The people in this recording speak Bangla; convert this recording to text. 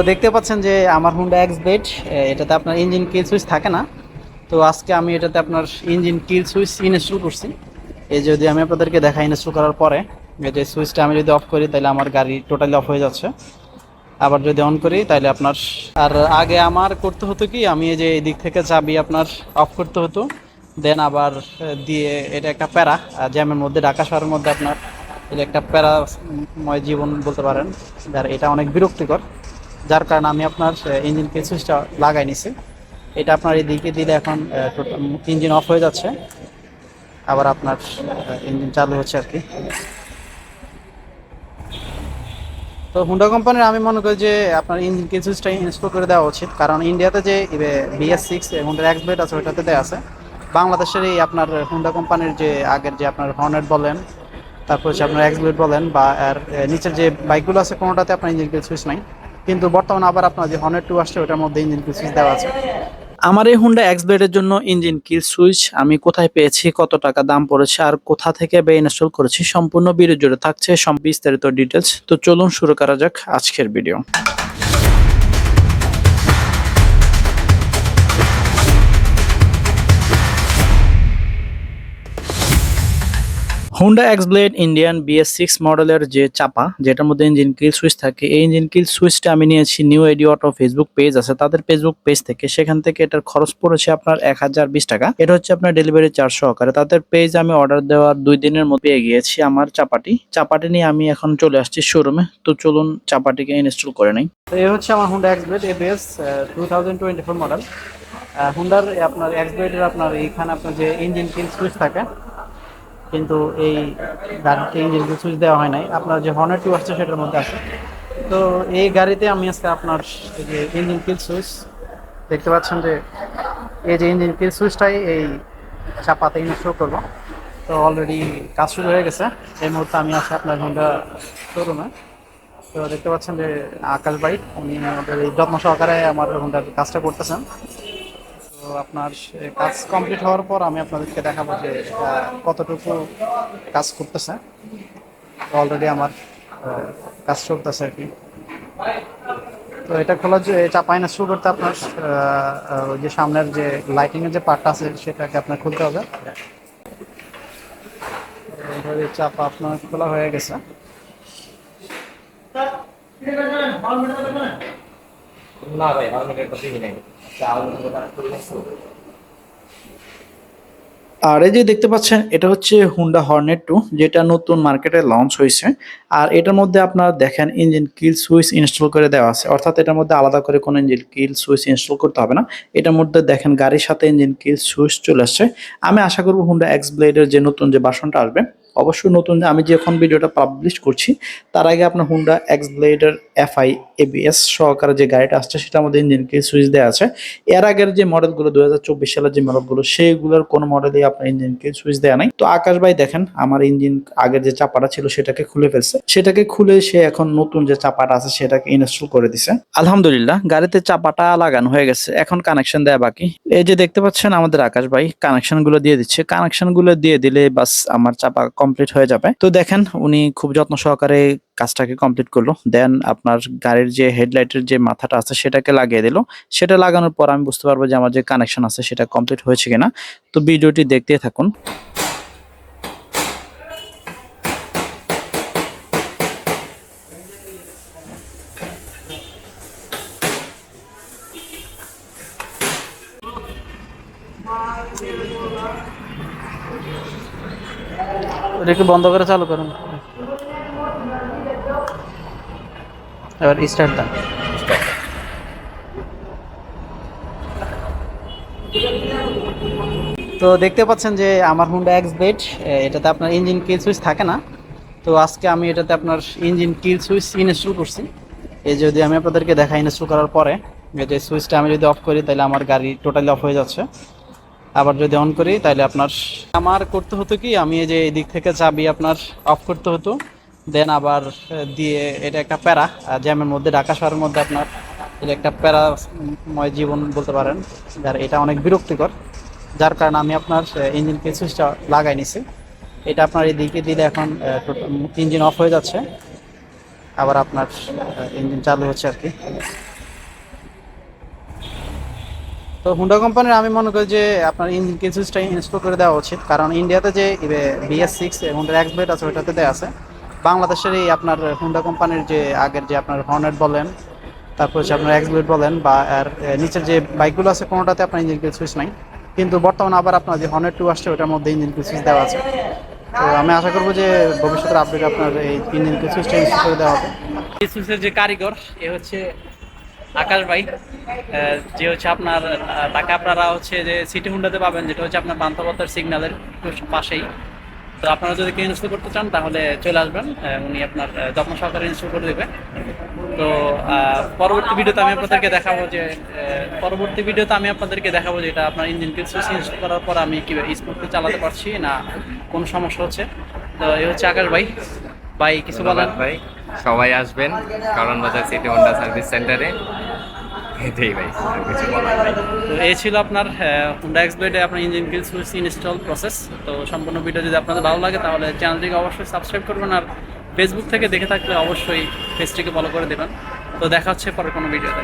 তো দেখতে পাচ্ছেন যে আমার হুন্ডা এক্স বেড এটাতে আপনার ইঞ্জিন কিল সুইচ থাকে না। তো আজকে আমি এটাতে আপনার ইঞ্জিন কিল সুইচ ইনস্টল করছি। এই যদি আমি আপনাদেরকে দেখা ইনস্টল করার পরে যে সুইচটা আমি যদি অফ করি, তাহলে আমার গাড়ি টোটালি অফ হয়ে যাচ্ছে। আবার যদি অন করি, তাহলে আপনার আর আগে আমার করতে হতো কি, আমি এই যে এই দিক থেকে চাবি আপনার অফ করতে হতো। দেন আবার দিয়ে এটা একটা প্যারা জ্যামের মধ্যে, ঢাকা শহরের মধ্যে আপনার, এটা একটা প্যারাময় জীবন বলতে পারেন। আর এটা অনেক বিরক্তিকর। যার কারণে আমি আপনার ইঞ্জিন কে সুইচটা লাগাই নিছি। এটা আপনার এদিকে দিলে এখন ইঞ্জিন অফ হয়ে যাচ্ছে। আবার আপনার ইঞ্জিন চালু হচ্ছে আর কি। তো হুন্ডা কোম্পানির আমি মনে করি যে আপনার ইঞ্জিন সুইচটা ইনস্টল করে দেওয়া উচিত। কারণ ইন্ডিয়াতে যে বিএস সিক্স হুন্ডার এক্স ব্লেড আছে, ওইটাতে দেওয়া আছে। বাংলাদেশের এই আপনার হুন্ডা কোম্পানির যে, আগের যে আপনার হর্নেট বলেন, তারপর হচ্ছে আপনার এক্স ব্লেড বলেন, বা আর নিচের যে বাইকগুলো আছে, কোনোটাতে আপনার ইঞ্জিন সুইচ নাই। কিন্তু বর্তমানে আবার আপনার যে হর্নেট টু আসছে, ওটার মধ্যে ইঞ্জিন কিল সুইচ দেওয়া আছে। আমার এই হুন্ডা এক্স ব্লেডের জন্য ইঞ্জিন কিল সুইচ আমি কোথায় পেয়েছি, কত টাকা দাম পড়েছে আর কোথা থেকে বে ইনস্টল করেছি, সম্পূর্ণ ভিডিও জুড়ে থাকছে, সব বিস্তারিত ডিটেলস তো চলুন শুরু করা যাক আজকের video Honda X Blade Indian BS six মডেলের যে চাপা, যেটার মধ্যে ইঞ্জিন কিল সুইচ থাকে, এই ইঞ্জিন কিল সুইচটা আমি নিয়েছি new AD auto Facebook page আছে। তাদের ফেসবুক পেজ থেকে সেখান থেকে এটার খরচ পড়েছে আপনার এক হাজার বিশ টাকা। এটা হচ্ছে আপনার ডেলিভারি চার্জ সহকারে। তাদের পেজ আমি অর্ডার দেওয়ার দুই দিনের মধ্যে পেয়ে গিয়েছি আমার চাপাটি। চাপাটি নিয়ে আমি এখন চলে আসছি শোরুমে তো চলুন চাপাটিকে ইনস্টল করে নেই। এই হচ্ছে আমার Honda X Blade ABS two thousand twenty four model হুন্ডার আপনার এক্স ব্লেডের আপনার এইখানে আপনার যে ইঞ্জিন কিল সুইচ থাকে কিন্তু এই গাড়িতে ইঞ্জিন সুইচ দেওয়া হয় নাই, আপনার যে হর্নেট টু আসছে সেটার মধ্যে আছে। তো এই গাড়িতে আমি আজকে আপনার যে ইঞ্জিন কিল সুইচ দেখতে পাচ্ছেন যে, এই যে ইঞ্জিন কিল সুইচটাই এই চাপাতে ইনস্টল করব। তো অলরেডি কাজ শুরু হয়ে গেছে। এই মুহূর্তে আমি আছি আপনার হোন্ডা শোরুমে তো দেখতে পাচ্ছেন যে আকাশ ভাই, উনি আমাদের এই যত্ন সহকারে আমার হোন্ডার কাজটা করতেছেন। তো আপনার কাজ কমপ্লিট হওয়ার পর আমি আপনাদেরকে দেখাবো যে কতটুকু কাজ করতেছে। অলরেডি আমার কাজ চলতেছে আর কি। তো এটা খোলার যে চাপাই না শুরু করতে আপনার যে সামনের যে লাইটিংয়ের যে পার্টটা আছে, সেটাকে আপনার খুলতে হবে। চাপা আপনার খোলা হয়ে গেছে। আর এই যে দেখতে পাচ্ছেন, এটা হচ্ছে হুন্ডা হর্নেট টু যেটা নতুন মার্কেটে লঞ্চ হয়েছে। আর এটার মধ্যে আপনার দেখেন ইঞ্জিন কিল সুইচ ইনস্টল করে দেওয়া আছে। অর্থাৎ এটার মধ্যে আলাদা করে কোনো ইঞ্জিন কিল সুইচ ইনস্টল করতে হবে না। এটার মধ্যে দেখেন গাড়ির সাথে ইঞ্জিন কিল সুইচ চলে আসছে। আমি আশা করব হুন্ডা এক্স ব্লেডের যে নতুন যে বাসনটা আসবে অবশ্যই নতুন আমি যখন ভিডিওটা পাবলিশ করছি, তার আগে আপনার হুন্ডা এক্স ব্লেডের এফআই এবিএস সহকারে যে গাড়িটা আসছে সেটার মধ্যে ইঞ্জিন কিল সুইচ দেওয়া আছে। এর আগের যে মডেলগুলো দু হাজার চব্বিশ সালের যে মডেলগুলো সেইগুলোর কোনো মডেলই আপনার ইঞ্জিন কিল সুইচ দেওয়া নাই। তো আকাশ ভাই দেখেন, আমার ইঞ্জিন আগের যে চাপাটা ছিল, সেটাকে খুলে ফেলছে। সেটাকে খুলে সে এখন নতুন যে চাপাটা আছে, সেটাকে ইনস্টল করে দিছে। আলহামদুলিল্লাহ, গাড়িতে চাপাটা লাগানো হয়ে গেছে। এখন কানেকশন দেয়া বাকি। এই যে দেখতে পাচ্ছেন আমাদের আকাশ ভাই কানেকশনগুলো দিয়ে দিচ্ছে। কানেকশনগুলো দিয়ে দিলে বাস আমার চাপা কমপ্লিট হয়ে যাবে। তো দেখেন, উনি খুব যত্ন সহকারে কাজটাকে কমপ্লিট করল। দেন আপনার গাড়ির যে হেডলাইটের যে মাথাটা আছে, সেটাকে লাগিয়ে দিল। সেটা লাগানোর পর আমি বুঝতে পারব যে আমার যে কানেকশন আছে, সেটা কমপ্লিট হয়েছে কিনা। তো ভিডিওটি দেখতে থাকুন। একটু বন্ধ করে চালু করুন। এবার স্টার্ট দেন তো দেখতে পাচ্ছেন যে আমার হুন্ডা এক্স বেড এটাতে আপনার ইঞ্জিন কিল সুইচ থাকে না। তো আজকে আমি এটাতে আপনার ইঞ্জিন কিল সুইচ ইনস্টল করছি। এই যদি আমি আপনাদেরকে দেখা ইনস্টল করার পরে যে সুইচটা আমি যদি অফ করি, তাহলে আমার গাড়ি টোটালি অফ হয়ে যাচ্ছে। আবার যদি অন করি, তাহলে আপনার আমার করতে হতো কি, আমি এই যে এই দিক থেকে চাবি আপনার অফ করতে হতো দেন আবার দিয়ে এটা একটা প্যারা জ্যামের মধ্যে, ঢাকা শহরের মধ্যে আপনার এটা একটা প্যারাময় জীবন বলতে পারেন আর এটা অনেক বিরক্তিকর, যার কারণে আমি আপনার ইঞ্জিন কে সুইচটা লাগাই নিছি। এটা আপনার এদিকে দিলে এখন ইঞ্জিন অফ হয়ে যাচ্ছে, আবার আপনার ইঞ্জিন চালু হচ্ছে আর কি। তো হুন্ডা কোম্পানির আমি মনে করি যে আপনার ইঞ্জিন কিল সুইচটা ইনস্টল করে দেওয়া উচিত। কারণ ইন্ডিয়াতে যে বিএস সিক্স হুন্ডার এক্স ব্লেড আছে, ওইটাতে দেওয়া আছে। বাংলাদেশের এই আপনার হুন্ডা কোম্পানির যে আগের যে আপনার হর্নেট বলেন, তারপর হচ্ছে আপনার এক্স ব্লেড বলেন বা আর নিচের যে বাইকগুলো আছে, কোনোটাতে আপনার ইঞ্জিন সুইচ নাই। কিন্তু বর্তমানে আবার আপনার যে হর্নেট টু আসছে ওটার মধ্যে ইঞ্জিন সুইচ দেওয়া আছে। তো আমি আশা করব যে ভবিষ্যতের আপডেট আপনার এই ইঞ্জিন সুইচটা ইনস্টল করে দেওয়া হবে। যে কারিগর, এ হচ্ছে আকাশ ভাই যে হচ্ছে আপনার তাকে আপনারা হচ্ছে যে সিটি হুন্ডাতে পাবেন, যেটা হচ্ছে আপনার বান্তবতার সিগন্যালের পাশেই। তো আপনারা যদি কেউ ইনস্টল করতে চান, তাহলে চলে আসবেন উনি আপনার যত্ন সহকারে ইনস্টল করে দেবে। তো পরবর্তী ভিডিওতে আমি আপনাদেরকে দেখাবো যে পরবর্তী ভিডিওতে আমি আপনাদেরকে দেখাবো যে এটা আপনার ইঞ্জিন কিল সুইচ ইনস্টল করার পর আমি কি স্মুথলি চালাতে পারছি, না কোন সমস্যা হচ্ছে। তো, এই হচ্ছে আকাশ ভাই। ভাই কিছু বলেন? ভাই। সবাই আসবেন কারণ বাজার সিটি হোন্ডা সার্ভিস সেন্টারে এটাই ভাই কিছু বলার তো এই ছিল আপনার হুন্ডা এক্সপ্লেডে আপনার engine kill switch install process তো সম্পূর্ণ ভিডিও যদি আপনাদের ভালো লাগে তাহলে চ্যানেলটিকে অবশ্যই সাবস্ক্রাইব করবেন আর ফেসবুক থেকে দেখে থাকলে অবশ্যই পেজটিকে ফলো করে দেবেন। তো দেখা হচ্ছে পরে কোনো ভিডিওতে